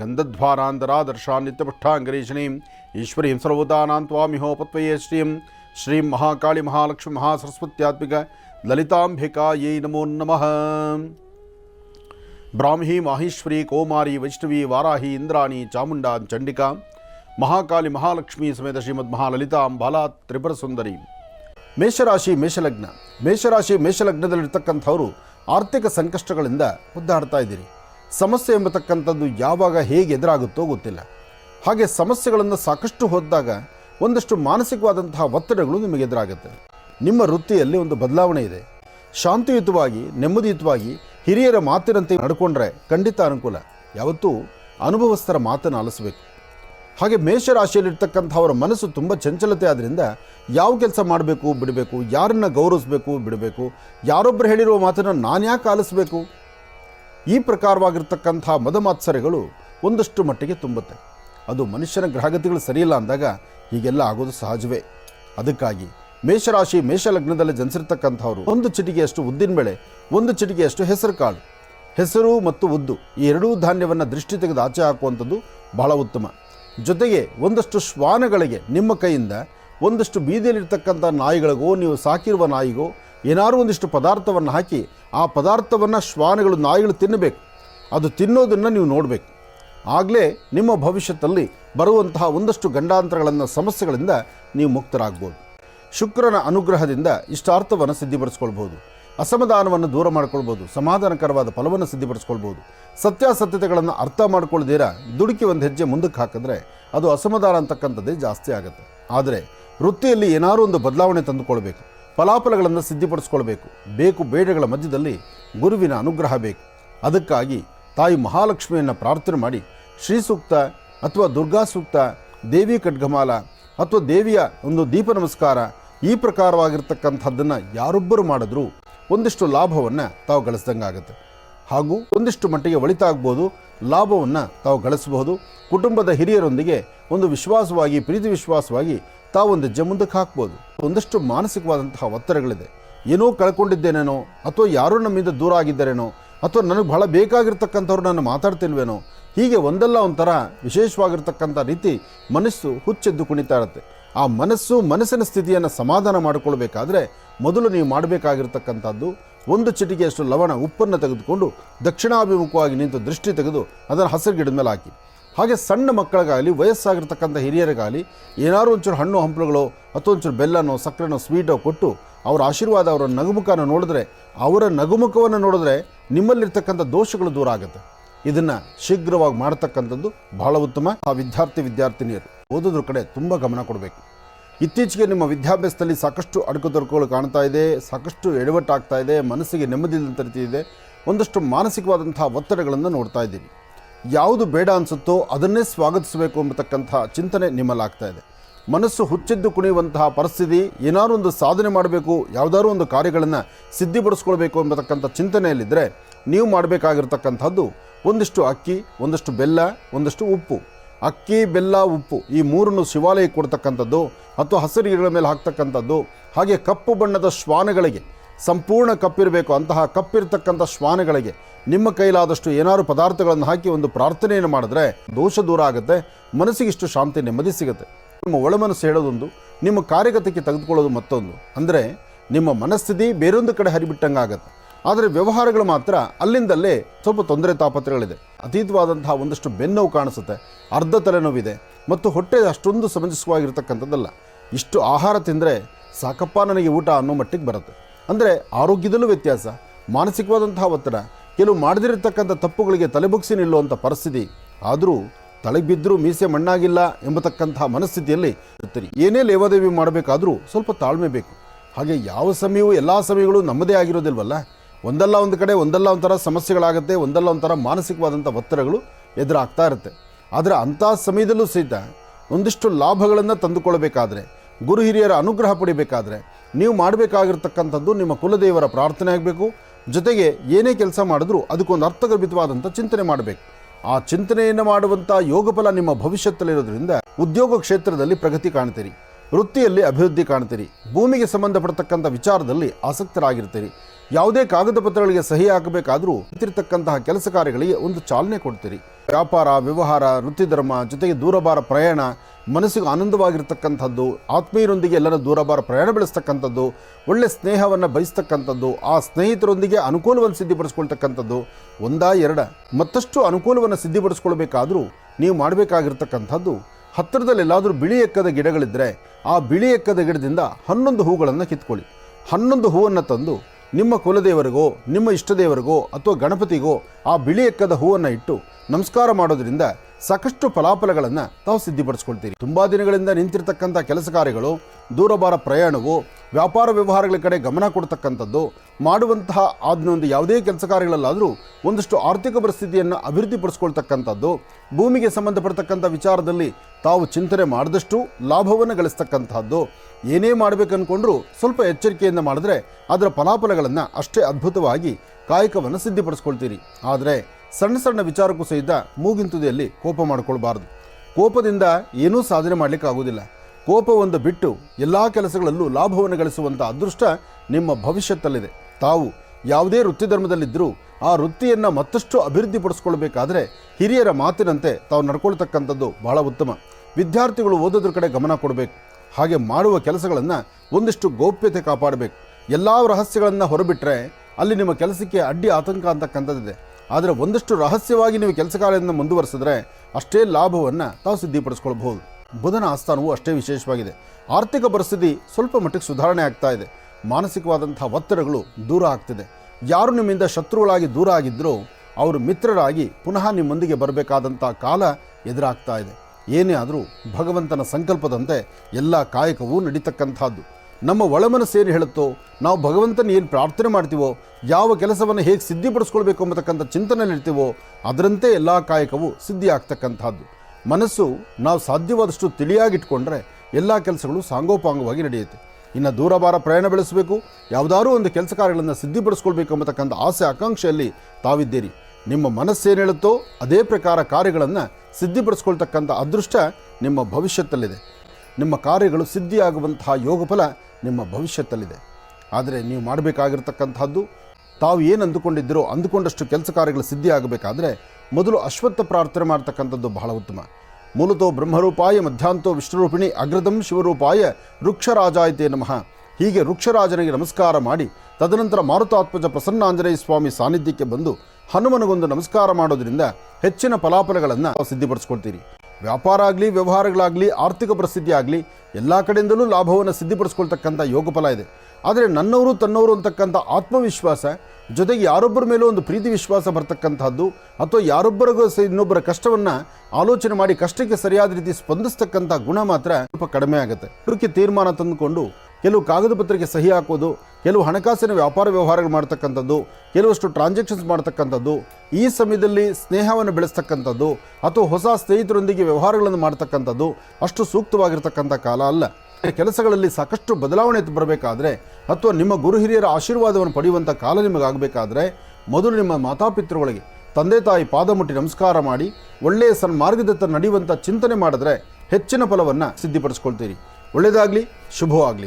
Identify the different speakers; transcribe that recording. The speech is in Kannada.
Speaker 1: ಗಂಧಧ್ವಾರಾಂಧರಾದರ್ಶಾ ನಿತ್ಯಪುಷ್ಟಾಂಗರೀಷಣೀಂ ಈಶ್ವರೀಂ ಸರ್ವದಾನಾಂ ತ್ವಾಮಿಹೋಪತ್ವಯೇ ಶ್ರೀಂ ಶ್ರೀಂ ಮಹಾಕಾಳಿ ಮಹಾಲಕ್ಷ್ಮಿ ಮಹಾಸರಸ್ವತ್ಯಾತ್ಮಿಕ ಲಲಿತಾಂಬಿಕಾಯೈ ನಮೋ ನಮಃ ಬ್ರಾಹ್ಮಿ ಮಾಹೇಶ್ವರಿ ಕೌಮಾರಿ ವೈಷ್ಣವಿ ವಾರಾಹಿ ಇಂದ್ರಾಣಿ ಚಾಮುಂಡಾ ಚಂಡಿಕಾ ಮಹಾಕಾಳಿ ಮಹಾಲಕ್ಷ್ಮಿ ಸಮೇತ ಶ್ರೀಮದ್ ಮಹಾಲಲಿತಾಂ ಬಾಲಾ ತ್ರಿಪುರ ಸುಂದರಿ ಮೇಷರಾಶಿ ಮೇಷಲಗ್ನ ಮೇಷರಾಶಿ ಮೇಷಲಗ್ನದಲ್ಲಿರ್ತಕ್ಕಂಥವರು ಆರ್ಥಿಕ ಸಂಕಷ್ಟಗಳಿಂದ ಮುದ್ದಾಡ್ತಾ ಇದ್ದೀರಿ. ಸಮಸ್ಯೆ ಎಂಬತಕ್ಕಂಥದ್ದು ಯಾವಾಗ ಹೇಗೆ ಎದುರಾಗುತ್ತೋ ಗೊತ್ತಿಲ್ಲ. ಹಾಗೆ ಸಮಸ್ಯೆಗಳನ್ನು ಸಾಕಷ್ಟು ಹೊದ್ದಾಗ ಒಂದಷ್ಟು ಮಾನಸಿಕವಾದಂತಹ ಒತ್ತಡಗಳು ನಿಮಗೆ ಎದುರಾಗುತ್ತೆ. ನಿಮ್ಮ ವೃತ್ತಿಯಲ್ಲಿ ಒಂದು ಬದಲಾವಣೆ ಇದೆ. ಶಾಂತಿಯುತವಾಗಿ, ನೆಮ್ಮದಿಯುತವಾಗಿ ಹಿರಿಯರ ಮಾತಿನಂತೆ ನಡ್ಕೊಂಡ್ರೆ ಖಂಡಿತ ಅನುಕೂಲ. ಯಾವತ್ತೂ ಅನುಭವಸ್ಥರ ಮಾತನ್ನು ಆಲಿಸಬೇಕು. ಹಾಗೆ ಮೇಷರಾಶಿಯಲ್ಲಿರ್ತಕ್ಕಂಥವರ ಮನಸ್ಸು ತುಂಬ ಚಂಚಲತೆ ಆದ್ದರಿಂದ ಯಾವ ಕೆಲಸ ಮಾಡಬೇಕು, ಬಿಡಬೇಕು, ಯಾರನ್ನ ಗೌರವಿಸಬೇಕು, ಬಿಡಬೇಕು ಯಾರೊಬ್ಬರು ಹೇಳಿರುವ ಮಾತನ್ನು ನಾನು ಯಾಕೆ ಆಲಿಸಬೇಕು? ಈ ಪ್ರಕಾರವಾಗಿರ್ತಕ್ಕಂಥ ಮದಮಾತ್ಸರ್ಯಗಳು ಒಂದಷ್ಟು ಮಟ್ಟಿಗೆ ತುಂಬುತ್ತೆ. ಅದು ಮನುಷ್ಯನ ಗ್ರಹಗತಿಗಳು ಸರಿಯಿಲ್ಲ ಅಂದಾಗ ಹೀಗೆಲ್ಲ ಆಗೋದು ಸಹಜವೇ. ಅದಕ್ಕಾಗಿ ಮೇಷರಾಶಿ, ಮೇಷಲಗ್ನದಲ್ಲಿ ಜನಿಸಿರ್ತಕ್ಕಂಥವ್ರು ಒಂದು ಚಿಟಿಕೆಯಷ್ಟು ಉದ್ದಿನಬೇಳೆ ಒಂದು ಚಿಟಿಕೆಯಷ್ಟು ಹೆಸರು ಕಾಳು. ಹೆಸರು ಮತ್ತು ಉದ್ದು ಈ ಎರಡೂ ಧಾನ್ಯವನ್ನು ದೃಷ್ಟಿ ತೆಗೆದು ಆಚೆ ಹಾಕುವಂಥದ್ದು ಬಹಳ ಉತ್ತಮ. ಜೊತೆಗೆ ಒಂದಷ್ಟು ಶ್ವಾನಗಳಿಗೆ ನಿಮ್ಮ ಕೈಯಿಂದ ಒಂದಷ್ಟು ಬೀದಿಯಲ್ಲಿರ್ತಕ್ಕಂಥ ನಾಯಿಗಳಿಗೋ, ನೀವು ಸಾಕಿರುವ ನಾಯಿಗೋ ಏನಾದರೂ ಒಂದಿಷ್ಟು ಪದಾರ್ಥವನ್ನು ಹಾಕಿ ಆ ಪದಾರ್ಥವನ್ನು ಶ್ವಾನಗಳು ನಾಯಿಗಳು ತಿನ್ನಬೇಕು. ಅದು ತಿನ್ನೋದನ್ನು ನೀವು ನೋಡಬೇಕು. ಆಗಲೇ ನಿಮ್ಮ ಭವಿಷ್ಯದಲ್ಲಿ ಬರುವಂತಹ ಒಂದಷ್ಟು ಗಂಡಾಂತರಗಳನ್ನು ಸಮಸ್ಯೆಗಳಿಂದ ನೀವು ಮುಕ್ತರಾಗ್ಬೋದು. ಶುಕ್ರನ ಅನುಗ್ರಹದಿಂದ ಇಷ್ಟಾರ್ಥವನ್ನು ಸಿದ್ಧಿಪಡಿಸ್ಕೊಳ್ಬೋದು. ಅಸಮಾಧಾನವನ್ನು ದೂರ ಮಾಡ್ಕೊಳ್ಬೋದು. ಸಮಾಧಾನಕರವಾದ ಫಲವನ್ನು ಸಿದ್ಧಿಪಡಿಸ್ಕೊಳ್ಬೋದು. ಸತ್ಯಾಸತ್ಯತೆಗಳನ್ನು ಅರ್ಥ ಮಾಡ್ಕೊಳ್ದಿರಾ ದುಡುಕಿ ಒಂದು ಹೆಜ್ಜೆ ಮುಂದಕ್ಕೆ ಹಾಕಿದ್ರೆ ಅದು ಅಸಮಾಧಾನ ಅಂತಕ್ಕಂಥದ್ದೇ ಜಾಸ್ತಿ ಆಗುತ್ತೆ. ಆದರೆ ವೃತ್ತಿಯಲ್ಲಿ ಏನಾದರೂ ಒಂದು ಬದಲಾವಣೆ ತಂದುಕೊಳ್ಬೇಕು. ಫಲಾಫಲಗಳನ್ನು ಸಿದ್ಧಿಪಡಿಸ್ಕೊಳ್ಬೇಕು. ಬೇಕು ಬೇಡಗಳ ಮಧ್ಯದಲ್ಲಿ ಗುರುವಿನ ಅನುಗ್ರಹ ಬೇಕು. ಅದಕ್ಕಾಗಿ ತಾಯಿ ಮಹಾಲಕ್ಷ್ಮಿಯನ್ನು ಪ್ರಾರ್ಥನೆ ಮಾಡಿ ಶ್ರೀ ಸೂಕ್ತ ಅಥವಾ ದುರ್ಗಾ ಸೂಕ್ತ ದೇವಿ ಖಡ್ಗಮಾಲ ಅಥವಾ ದೇವಿಯ ಒಂದು ದೀಪ ನಮಸ್ಕಾರ ಈ ಪ್ರಕಾರವಾಗಿರ್ತಕ್ಕಂಥದ್ದನ್ನು ಯಾರೊಬ್ಬರು ಮಾಡಿದ್ರೂ ಒಂದಿಷ್ಟು ಲಾಭವನ್ನು ತಾವು ಗಳಿಸ್ದಂಗಾಗುತ್ತೆ ಹಾಗೂ ಒಂದಿಷ್ಟು ಮಟ್ಟಿಗೆ ಒಳಿತಾಗ್ಬೋದು, ಲಾಭವನ್ನು ತಾವು ಗಳಿಸಬಹುದು. ಕುಟುಂಬದ ಹಿರಿಯರೊಂದಿಗೆ ಒಂದು ವಿಶ್ವಾಸವಾಗಿ, ಪ್ರೀತಿ ವಿಶ್ವಾಸವಾಗಿ ತಾವು ಜಮುಂದಕ್ಕೆ ಹಾಕ್ಬೋದು. ಒಂದಷ್ಟು ಮಾನಸಿಕವಾದಂತಹ ಒತ್ತಡಗಳಿದೆ. ಏನೋ ಕಳ್ಕೊಂಡಿದ್ದೇನೇನೋ, ಅಥವಾ ಯಾರೋ ನಮ್ಮಿಂದ ದೂರ ಆಗಿದ್ದಾರೇನೋ, ಅಥವಾ ನನಗೆ ಬಹಳ ಬೇಕಾಗಿರ್ತಕ್ಕಂಥವ್ರು ನಾನು ಮಾತಾಡ್ತಿಲ್ವೇನೋ, ಹೀಗೆ ಒಂದಲ್ಲ ಒಂಥರ ವಿಶೇಷವಾಗಿರ್ತಕ್ಕಂಥ ರೀತಿ ಮನಸ್ಸು ಹುಚ್ಚೆದ್ದು ಕುಣಿತಾ ಇರುತ್ತೆ. ಆ ಮನಸ್ಸು, ಮನಸ್ಸಿನ ಸ್ಥಿತಿಯನ್ನು ಸಮಾಧಾನ ಮಾಡಿಕೊಳ್ಬೇಕಾದ್ರೆ ಮೊದಲು ನೀವು ಮಾಡಬೇಕಾಗಿರ್ತಕ್ಕಂಥದ್ದು ಒಂದು ಚಿಟಿಕೆಯಷ್ಟು ಲವಣ, ಉಪ್ಪನ್ನು ತೆಗೆದುಕೊಂಡು ದಕ್ಷಿಣಾಭಿಮುಖವಾಗಿ ನಿಂತು ದೃಷ್ಟಿ ತೆಗೆದು ಅದನ್ನು ಹಸಿರು ಗಿಡದ ಮೇಲೆ ಹಾಕಿ. ಹಾಗೆ ಸಣ್ಣ ಮಕ್ಕಳಿಗಾಗಲಿ, ವಯಸ್ಸಾಗಿರ್ತಕ್ಕಂಥ ಹಿರಿಯರಿಗಾಗಲಿ, ಏನಾದ್ರು ಒಂಚೂರು ಹಣ್ಣು ಹಂಪಲುಗಳು ಅಥವಾ ಒಂಚೂರು ಬೆಲ್ಲನೋ, ಸಕ್ಕರೆನೋ, ಸ್ವೀಟೋ ಕೊಟ್ಟು ಅವರ ಆಶೀರ್ವಾದ ಅವರ ನಗುಮುಖನ ನೋಡಿದ್ರೆ, ಅವರ ನಗುಮುಖವನ್ನು ನೋಡಿದ್ರೆ ನಿಮ್ಮಲ್ಲಿರ್ತಕ್ಕಂಥ ದೋಷಗಳು ದೂರ ಆಗುತ್ತೆ. ಇದನ್ನು ಶೀಘ್ರವಾಗಿ ಮಾಡ್ತಕ್ಕಂಥದ್ದು ಬಹಳ ಉತ್ತಮ. ಆ ವಿದ್ಯಾರ್ಥಿ, ವಿದ್ಯಾರ್ಥಿನಿಯರು ಓದೋದ್ರ ಕಡೆ ತುಂಬ ಗಮನ ಕೊಡಬೇಕು. ಇತ್ತೀಚೆಗೆ ನಿಮ್ಮ ವಿದ್ಯಾಭ್ಯಾಸದಲ್ಲಿ ಸಾಕಷ್ಟು ಅಡಕುತೊಡಕುಗಳು ಕಾಣ್ತಾ ಇದೆ, ಸಾಕಷ್ಟು ಎಡವಟ್ಟಾಗ್ತಾ ಇದೆ, ಮನಸ್ಸಿಗೆ ನೆಮ್ಮದಿ ಇಲ್ಲದಂಥ ರೀತಿ ಇದೆ. ಒಂದಷ್ಟು ಮಾನಸಿಕವಾದಂತಹ ಒತ್ತಡಗಳನ್ನು ನೋಡ್ತಾ ಇದ್ದೀವಿ ಯಾವುದು ಬೇಡ ಅನಿಸುತ್ತೋ ಅದನ್ನೇ ಸ್ವಾಗತಿಸಬೇಕು ಎಂಬತಕ್ಕಂಥ ಚಿಂತನೆ ನಿಮ್ಮಲ್ಲಾಗ್ತಾ ಇದೆ. ಮನಸ್ಸು ಹುಚ್ಚಿದ್ದು ಕುಣಿಯುವಂತಹ ಪರಿಸ್ಥಿತಿ, ಏನಾದರೂ ಒಂದು ಸಾಧನೆ ಮಾಡಬೇಕು, ಯಾವುದಾದ್ರು ಒಂದು ಕಾರ್ಯಗಳನ್ನು ಸಿದ್ಧಿಪಡಿಸ್ಕೊಳ್ಬೇಕು ಎಂಬತಕ್ಕಂಥ ಚಿಂತನೆಯಲ್ಲಿದ್ದರೆ ನೀವು ಮಾಡಬೇಕಾಗಿರ್ತಕ್ಕಂಥದ್ದು ಒಂದಿಷ್ಟು ಅಕ್ಕಿ, ಒಂದಷ್ಟು ಬೆಲ್ಲ, ಒಂದಷ್ಟು ಉಪ್ಪು. ಅಕ್ಕಿ, ಬೆಲ್ಲ, ಉಪ್ಪು ಈ ಮೂರನ್ನು ಶಿವಾಲಯಕ್ಕೆ ಕೊಡ್ತಕ್ಕಂಥದ್ದು ಅಥವಾ ಹಸಿರು ಗಿಡಗಳ ಮೇಲೆ ಹಾಕ್ತಕ್ಕಂಥದ್ದು, ಹಾಗೆ ಕಪ್ಪು ಬಣ್ಣದ ಶ್ವಾನಗಳಿಗೆ ಸಂಪೂರ್ಣ ಕಪ್ಪಿರಬೇಕು. ಅಂತಹ ಕಪ್ಪಿರ್ತಕ್ಕಂಥ ಶ್ವಾನಗಳಿಗೆ ನಿಮ್ಮ ಕೈಲಾದಷ್ಟು ಏನಾದ್ರು ಪದಾರ್ಥಗಳನ್ನು ಹಾಕಿ ಒಂದು ಪ್ರಾರ್ಥನೆಯನ್ನು ಮಾಡಿದ್ರೆ ದೋಷ ದೂರ ಆಗುತ್ತೆ ಮನಸ್ಸಿಗಿಷ್ಟು ಶಾಂತಿ ನೆಮ್ಮದಿ ಸಿಗುತ್ತೆ. ನಿಮ್ಮ ಒಳಮನಸ್ಸು ಹೇಳೋದೊಂದು, ನಿಮ್ಮ ಕಾರ್ಯಗತಕ್ಕೆ ತೆಗೆದುಕೊಳ್ಳೋದು ಮತ್ತೊಂದು. ಅಂದರೆ ನಿಮ್ಮ ಮನಸ್ಥಿತಿ ಬೇರೊಂದು ಕಡೆ ಹರಿಬಿಟ್ಟಂಗಾಗತ್ತೆ ಆದರೆ ವ್ಯವಹಾರಗಳು ಮಾತ್ರ ಅಲ್ಲಿಂದಲ್ಲೇ ಸ್ವಲ್ಪ ತೊಂದರೆ ತಾಪತ್ರಗಳಿದೆ ಅತೀತವಾದಂತಹ ಒಂದಷ್ಟು ಬೆನ್ನೋವು ಕಾಣಿಸುತ್ತೆ, ಅರ್ಧ ತಲೆನೋವಿದೆ ಮತ್ತು ಹೊಟ್ಟೆ ಅಷ್ಟೊಂದು ಸಮಂಜಸವಾಗಿರ್ತಕ್ಕಂಥದ್ದಲ್ಲ. ಇಷ್ಟು ಆಹಾರ ತಿಂದರೆ ಸಾಕಪ್ಪ ನನಗೆ ಊಟ ಅನ್ನೋ ಮಟ್ಟಿಗೆ ಬರುತ್ತೆ. ಅಂದರೆ ಆರೋಗ್ಯದಲ್ಲೂ ವ್ಯತ್ಯಾಸ, ಮಾನಸಿಕವಾದಂತಹ ಒತ್ತಡ, ಕೆಲವು ಮಾಡದಿರತಕ್ಕಂಥ ತಪ್ಪುಗಳಿಗೆ ತಲೆಬುಗ್ಸಿ ನಿಲ್ಲುವಂಥ ಪರಿಸ್ಥಿತಿ. ಆದರೂ ತಲೆಗೆ ಬಿದ್ದರೂ ಮೀಸೆ ಮಣ್ಣಾಗಿಲ್ಲ ಎಂಬತಕ್ಕಂತಹ ಮನಸ್ಥಿತಿಯಲ್ಲಿ ಇರ್ತೀರಿ ಏನೇ ಲೇವಾದೇವಿ ಮಾಡಬೇಕಾದರೂ ಸ್ವಲ್ಪ ತಾಳ್ಮೆ ಬೇಕು. ಹಾಗೆ ಯಾವ ಸಮಯವೂ, ಎಲ್ಲ ಸಮಯಗಳು ನಮ್ಮದೇ ಆಗಿರೋದಿಲ್ವಲ್ಲ? ಒಂದಲ್ಲ ಒಂದು ಕಡೆ, ಒಂದಲ್ಲ ಒಂಥರ ಸಮಸ್ಯೆಗಳಾಗುತ್ತೆ, ಒಂದಲ್ಲ ಒಂಥರ ಮಾನಸಿಕವಾದಂಥ ಒತ್ತಡಗಳು ಎದುರಾಗ್ತಾ ಇರುತ್ತೆ. ಆದರೆ ಅಂಥ ಸಮಯದಲ್ಲೂ ಸಹಿತ ಒಂದಿಷ್ಟು ಲಾಭಗಳನ್ನು ತಂದುಕೊಳ್ಬೇಕಾದ್ರೆ ಗುರು ಹಿರಿಯರ ಅನುಗ್ರಹ ಪಡಿಬೇಕಾದ್ರೆ ನೀವು ಮಾಡಬೇಕಾಗಿರ್ತಕ್ಕಂಥದ್ದು ನಿಮ್ಮ ಕುಲದೇವರ ಪ್ರಾರ್ಥನೆ ಆಗಬೇಕು. ಜೊತೆಗೆ ಏನೇ ಕೆಲಸ ಮಾಡಿದ್ರೂ ಅದಕ್ಕೊಂದು ಅರ್ಥಗರ್ಭಿತವಾದಂಥ ಚಿಂತನೆ ಮಾಡಬೇಕು. ಆ ಚಿಂತನೆಯನ್ನು ಮಾಡುವಂಥ ಯೋಗಫಲ ನಿಮ್ಮ ಭವಿಷ್ಯತ್ತಲ್ಲಿರೋದ್ರಿಂದ ಉದ್ಯೋಗ ಕ್ಷೇತ್ರದಲ್ಲಿ ಪ್ರಗತಿ ಕಾಣ್ತೀರಿ. ವೃತ್ತಿಯಲ್ಲಿ ಅಭಿವೃದ್ಧಿ ಕಾಣ್ತೀರಿ. ಭೂಮಿಗೆ ಸಂಬಂಧಪಡ್ತಕ್ಕಂಥ ವಿಚಾರದಲ್ಲಿ ಆಸಕ್ತರಾಗಿರ್ತೀರಿ. ಯಾವುದೇ ಕಾಗದ ಪತ್ರಗಳಿಗೆ ಸಹಿ ಹಾಕಬೇಕಾದರೂ ನಿಂತಿರ್ತಕ್ಕಂತಹ ಕೆಲಸ ಕಾರ್ಯಗಳಿಗೆ ಒಂದು ಚಾಲನೆ ಕೊಡ್ತೀರಿ. ವ್ಯಾಪಾರ, ವ್ಯವಹಾರ, ವೃತ್ತಿಧರ್ಮ ಜೊತೆಗೆ ದೂರಬಾರ ಪ್ರಯಾಣ ಮನಸ್ಸಿಗೆ ಆನಂದವಾಗಿರ್ತಕ್ಕಂಥದ್ದು, ಆತ್ಮೀಯರೊಂದಿಗೆ ಎಲ್ಲರ ದೂರಬಾರ ಪ್ರಯಾಣ ಬೆಳೆಸ್ತಕ್ಕಂಥದ್ದು, ಒಳ್ಳೆ ಸ್ನೇಹವನ್ನು ಬಯಸ್ತಕ್ಕಂಥದ್ದು, ಆ ಸ್ನೇಹಿತರೊಂದಿಗೆ ಅನುಕೂಲವನ್ನು ಸಿದ್ಧಿಪಡಿಸ್ಕೊಳ್ತಕ್ಕಂಥದ್ದು ಒಂದಾ ಎರಡ. ಮತ್ತಷ್ಟು ಅನುಕೂಲವನ್ನು ಸಿದ್ಧಿಪಡಿಸ್ಕೊಳ್ಬೇಕಾದರೂ ನೀವು ಮಾಡಬೇಕಾಗಿರ್ತಕ್ಕಂಥದ್ದು ಹತ್ತಿರದಲ್ಲಿ ಎಲ್ಲಾದರೂ ಬಿಳಿ ಎಕ್ಕದ ಗಿಡಗಳಿದ್ದರೆ ಆ ಬಿಳಿ ಎಕ್ಕದ ಗಿಡದಿಂದ ಹನ್ನೊಂದು ಹೂಗಳನ್ನು ಕಿತ್ಕೊಳ್ಳಿ. ಹನ್ನೊಂದು ಹೂವನ್ನು ತಂದು ನಿಮ್ಮ ಕುಲದೇವರಿಗೋ ನಿಮ್ಮ ಇಷ್ಟದೇವರಿಗೋ ಅಥವಾ ಗಣಪತಿಗೋ ಆ ಬಿಳಿ ಎಕ್ಕದ ಹೂವನ್ನು ಇಟ್ಟು ನಮಸ್ಕಾರ ಮಾಡೋದ್ರಿಂದ ಸಾಕಷ್ಟು ಫಲಾಫಲಗಳನ್ನು ತಾವು ಸಿದ್ಧಿಪಡಿಸ್ಕೊಳ್ತೀರಿ. ತುಂಬ ದಿನಗಳಿಂದ ನಿಂತಿರ್ತಕ್ಕಂಥ ಕೆಲಸ ಕಾರ್ಯಗಳು ದೂರಬಾರ ಪ್ರಯಾಣವು, ವ್ಯಾಪಾರ ವ್ಯವಹಾರಗಳ ಕಡೆ ಗಮನ ಕೊಡ್ತಕ್ಕಂಥದ್ದು, ಮಾಡುವಂತಹ ಆದ್ನೊಂದು ಯಾವುದೇ ಕೆಲಸ ಕಾರ್ಯಗಳಲ್ಲಾದರೂ ಒಂದಷ್ಟು ಆರ್ಥಿಕ ಪರಿಸ್ಥಿತಿಯನ್ನು ಅಭಿವೃದ್ಧಿಪಡಿಸ್ಕೊಳ್ತಕ್ಕಂಥದ್ದು, ಭೂಮಿಗೆ ಸಂಬಂಧಪಡ್ತಕ್ಕಂಥ ವಿಚಾರದಲ್ಲಿ ತಾವು ಚಿಂತನೆ ಮಾಡಿದಷ್ಟು ಲಾಭವನ್ನು ಗಳಿಸ್ತಕ್ಕಂಥದ್ದು. ಏನೇ ಮಾಡಬೇಕನ್ಕೊಂಡ್ರೂ ಸ್ವಲ್ಪ ಎಚ್ಚರಿಕೆಯಿಂದ ಮಾಡಿದ್ರೆ ಅದರ ಫಲಾಫಲಗಳನ್ನು ಅಷ್ಟೇ ಅದ್ಭುತವಾಗಿ ಕಾಯಕವನ್ನು ಸಿದ್ಧಪಡಿಸ್ಕೊಳ್ತೀರಿ. ಆದರೆ ಸಣ್ಣ ಸಣ್ಣ ವಿಚಾರಕ್ಕೂ ಸಹಿತ ಮೂಗಿನ ತುದಿಯಲ್ಲಿ ಕೋಪ ಮಾಡಿಕೊಳ್ಬಾರ್ದು. ಕೋಪದಿಂದ ಏನೂ ಸಾಧನೆ ಮಾಡಲಿಕ್ಕೆ ಆಗೋದಿಲ್ಲ ಕೋಪವನ್ನು ಬಿಟ್ಟು ಎಲ್ಲ ಕೆಲಸಗಳಲ್ಲೂ ಲಾಭವನ್ನು ಗಳಿಸುವಂಥ ಅದೃಷ್ಟ ನಿಮ್ಮ ಭವಿಷ್ಯತ್ತಲ್ಲಿದೆ. ತಾವು ಯಾವುದೇ ವೃತ್ತಿ ಧರ್ಮದಲ್ಲಿದ್ದರೂ ಆ ವೃತ್ತಿಯನ್ನು ಮತ್ತಷ್ಟು ಅಭಿವೃದ್ಧಿಪಡಿಸ್ಕೊಳ್ಬೇಕಾದ್ರೆ ಹಿರಿಯರ ಮಾತಿನಂತೆ ತಾವು ನಡ್ಕೊಳ್ತಕ್ಕಂಥದ್ದು ಬಹಳ ಉತ್ತಮ. ವಿದ್ಯಾರ್ಥಿಗಳು ಓದೋದ್ರ ಕಡೆ ಗಮನ ಕೊಡಬೇಕು. ಹಾಗೆ ಮಾಡುವ ಕೆಲಸಗಳನ್ನು ಒಂದಿಷ್ಟು ಗೌಪ್ಯತೆ ಕಾಪಾಡಬೇಕು. ಎಲ್ಲ ರಹಸ್ಯಗಳನ್ನು ಹೊರಬಿಟ್ರೆ ಅಲ್ಲಿ ನಿಮ್ಮ ಕೆಲಸಕ್ಕೆ ಅಡ್ಡಿ ಆತಂಕ ಅಂತಕ್ಕಂಥದ್ದಿದೆ. ಆದರೆ ಒಂದಷ್ಟು ರಹಸ್ಯವಾಗಿ ನೀವು ಕೆಲಸ ಕಾಲದಿಂದ ಮುಂದುವರೆಸಿದ್ರೆ ಅಷ್ಟೇ ಲಾಭವನ್ನು ತಾವು ಸಿದ್ಧಿಪಡಿಸ್ಕೊಳ್ಬಹುದು. ಬುಧನ ಆಸ್ಥಾನವು ಅಷ್ಟೇ ವಿಶೇಷವಾಗಿದೆ. ಆರ್ಥಿಕ ಪರಿಸ್ಥಿತಿ ಸ್ವಲ್ಪ ಮಟ್ಟಿಗೆ ಸುಧಾರಣೆ ಆಗ್ತಾ ಇದೆ. ಮಾನಸಿಕವಾದಂಥ ಒತ್ತಡಗಳು ದೂರ ಆಗ್ತಿದೆ. ಯಾರು ನಿಮ್ಮಿಂದ ಶತ್ರುಗಳಾಗಿ ದೂರ ಆಗಿದ್ರೋ ಅವರು ಮಿತ್ರರಾಗಿ ಪುನಃ ನಿಮ್ಮೊಂದಿಗೆ ಬರಬೇಕಾದಂಥ ಕಾಲ ಎದುರಾಗ್ತಾ ಇದೆ. ಏನೇ ಆದರೂ ಭಗವಂತನ ಸಂಕಲ್ಪದಂತೆ ಎಲ್ಲ ಕಾಯಕವೂ ನಡೀತಕ್ಕಂಥದ್ದು. ನಮ್ಮ ಒಳಮನಸ್ಸು ಏನು ಹೇಳುತ್ತೋ, ನಾವು ಭಗವಂತನ ಏನು ಪ್ರಾರ್ಥನೆ ಮಾಡ್ತೀವೋ, ಯಾವ ಕೆಲಸವನ್ನು ಹೇಗೆ ಸಿದ್ಧಿಪಡಿಸ್ಕೊಳ್ಬೇಕು ಅನ್ನತಕ್ಕಂಥ ಚಿಂತನೆಯಲ್ಲಿರ್ತೀವೋ ಅದರಂತೆ ಎಲ್ಲ ಕಾಯಕವು ಸಿದ್ಧಿ ಆಗ್ತಕ್ಕಂಥದ್ದು ಮನಸ್ಸು ನಾವು ಸಾಧ್ಯವಾದಷ್ಟು ತಿಳಿಯಾಗಿಟ್ಕೊಂಡ್ರೆ ಎಲ್ಲ ಕೆಲಸಗಳು ಸಾಂಗೋಪಾಂಗವಾಗಿ ನಡೆಯುತ್ತೆ. ಇನ್ನು ದೂರಬಾರ ಪ್ರಯಾಣ ಬೆಳೆಸಬೇಕು, ಯಾವುದಾದ್ರೂ ಒಂದು ಕೆಲಸ ಕಾರ್ಯಗಳನ್ನು ಸಿದ್ಧಿಪಡಿಸ್ಕೊಳ್ಬೇಕು ಅನ್ನತಕ್ಕಂಥ ಆಸೆ, ಆಕಾಂಕ್ಷೆಯಲ್ಲಿ ತಾವಿದ್ದೀರಿ. ನಿಮ್ಮ ಮನಸ್ಸೇನು ಹೇಳುತ್ತೋ, ಅದೇ ಪ್ರಕಾರ ಕಾರ್ಯಗಳನ್ನು ಸಿದ್ಧಿಪಡಿಸ್ಕೊಳ್ತಕ್ಕಂಥ ಅದೃಷ್ಟ ನಿಮ್ಮ ಭವಿಷ್ಯತ್ತಲ್ಲಿದೆ. ನಿಮ್ಮ ಕಾರ್ಯಗಳು ಸಿದ್ಧಿಯಾಗುವಂತಹ ಯೋಗಫಲ ನಿಮ್ಮ ಭವಿಷ್ಯದಲ್ಲಿದೆ ಆದರೆ ನೀವು ಮಾಡಬೇಕಾಗಿರ್ತಕ್ಕಂಥದ್ದು ತಾವು ಏನು ಅಂದುಕೊಂಡಿದ್ದರೋ ಅಂದುಕೊಂಡಷ್ಟು ಕೆಲಸ ಕಾರ್ಯಗಳು ಸಿದ್ಧಿ ಆಗಬೇಕಾದ್ರೆ ಮೊದಲು ಅಶ್ವತ್ಥ ಪ್ರಾರ್ಥನೆ ಮಾಡ್ತಕ್ಕಂಥದ್ದು ಬಹಳ ಉತ್ತಮ. ಮೂಲತೋ ಬ್ರಹ್ಮರೂಪಾಯ ಮಧ್ಯಾಂತೋ ವಿಷ್ಣುರೂಪಿಣಿ ಅಗ್ರದಂ ಶಿವರೂಪಾಯ ವೃಕ್ಷರಾಜಾಯಿತೇ ನಮಃ. ಹೀಗೆ ವೃಕ್ಷರಾಜನಿಗೆ ನಮಸ್ಕಾರ ಮಾಡಿ, ತದನಂತರ ಮಾರುತಾತ್ಮಜ ಪ್ರಸನ್ನಾಂಜನೇಯ ಸ್ವಾಮಿ ಸಾನ್ನಿಧ್ಯಕ್ಕೆ ಬಂದು ಹನುಮನಗೊಂದು ನಮಸ್ಕಾರ ಮಾಡೋದರಿಂದ ಹೆಚ್ಚಿನ ಫಲಾಫಲಗಳನ್ನು ಸಿದ್ಧಿಪಡಿಸ್ಕೊಳ್ತೀರಿ ವ್ಯಾಪಾರ ಆಗಲಿ, ವ್ಯವಹಾರಗಳಾಗಲಿ, ಆರ್ಥಿಕ ಪರಿಸ್ಥಿತಿ ಆಗಲಿ, ಎಲ್ಲ ಕಡೆಯಿಂದಲೂ ಲಾಭವನ್ನು ಸಿದ್ಧಿಪಡಿಸ್ಕೊಳ್ತಕ್ಕಂಥ ಯೋಗಫಲ ಇದೆ. ಆದರೆ ನನ್ನವರು, ತನ್ನವರು ಅಂತಕ್ಕಂಥ ಆತ್ಮವಿಶ್ವಾಸ, ಜೊತೆಗೆ ಯಾರೊಬ್ಬರ ಮೇಲೂ ಒಂದು ಪ್ರೀತಿ ವಿಶ್ವಾಸ ಬರ್ತಕ್ಕಂಥದ್ದು, ಅಥವಾ ಯಾರೊಬ್ಬರಿಗೂ ಇನ್ನೊಬ್ಬರ ಕಷ್ಟವನ್ನು ಆಲೋಚನೆ ಮಾಡಿ ಕಷ್ಟಕ್ಕೆ ಸರಿಯಾದ ರೀತಿ ಸ್ಪಂದಿಸ್ತಕ್ಕಂಥ ಗುಣ ಮಾತ್ರ ಸ್ವಲ್ಪ ಕಡಿಮೆ ಆಗುತ್ತೆ. ಇದಕ್ಕೆ ತೀರ್ಮಾನ ತಂದುಕೊಂಡು ಕೆಲವು ಕಾಗದ ಪತ್ರಕ್ಕೆ ಸಹಿ ಹಾಕೋದು, ಕೆಲವು ಹಣಕಾಸಿನ ವ್ಯಾಪಾರ ವ್ಯವಹಾರಗಳು ಮಾಡ್ತಕ್ಕಂಥದ್ದು, ಕೆಲವಷ್ಟು ಟ್ರಾನ್ಸಾಕ್ಷನ್ಸ್ ಮಾಡ್ತಕ್ಕಂಥದ್ದು, ಈ ಸಮಯದಲ್ಲಿ ಸ್ನೇಹವನ್ನು ಬೆಳೆಸ್ತಕ್ಕಂಥದ್ದು ಅಥವಾ ಹೊಸ ಸ್ನೇಹಿತರೊಂದಿಗೆ ವ್ಯವಹಾರಗಳನ್ನು ಮಾಡ್ತಕ್ಕಂಥದ್ದು ಅಷ್ಟು ಸೂಕ್ತವಾಗಿರ್ತಕ್ಕಂಥ ಕಾಲ ಅಲ್ಲ. ಕೆಲಸಗಳಲ್ಲಿ ಸಾಕಷ್ಟು ಬದಲಾವಣೆ ಬರಬೇಕಾದ್ರೆ ಅಥವಾ ನಿಮ್ಮ ಗುರು ಹಿರಿಯರ ಆಶೀರ್ವಾದವನ್ನು ಪಡೆಯುವಂಥ ಕಾಲ ನಿಮಗಾಗಬೇಕಾದ್ರೆ ಮೊದಲು ನಿಮ್ಮ ಮಾತಾಪಿತೃಗಳಿಗೆ, ತಂದೆ ತಾಯಿ ಪಾದ ಮುಟ್ಟಿ ನಮಸ್ಕಾರ ಮಾಡಿ, ಒಳ್ಳೆಯ ಸನ್ಮಾರ್ಗದತ್ತ ನಡೆಯುವಂಥ ಚಿಂತನೆ ಮಾಡಿದ್ರೆ ಹೆಚ್ಚಿನ ಫಲವನ್ನು ಸಿದ್ಧಿಪಡಿಸ್ಕೊಳ್ತೀರಿ. ಒಳ್ಳೆಯದಾಗಲಿ, ಶುಭವಾಗಲಿ.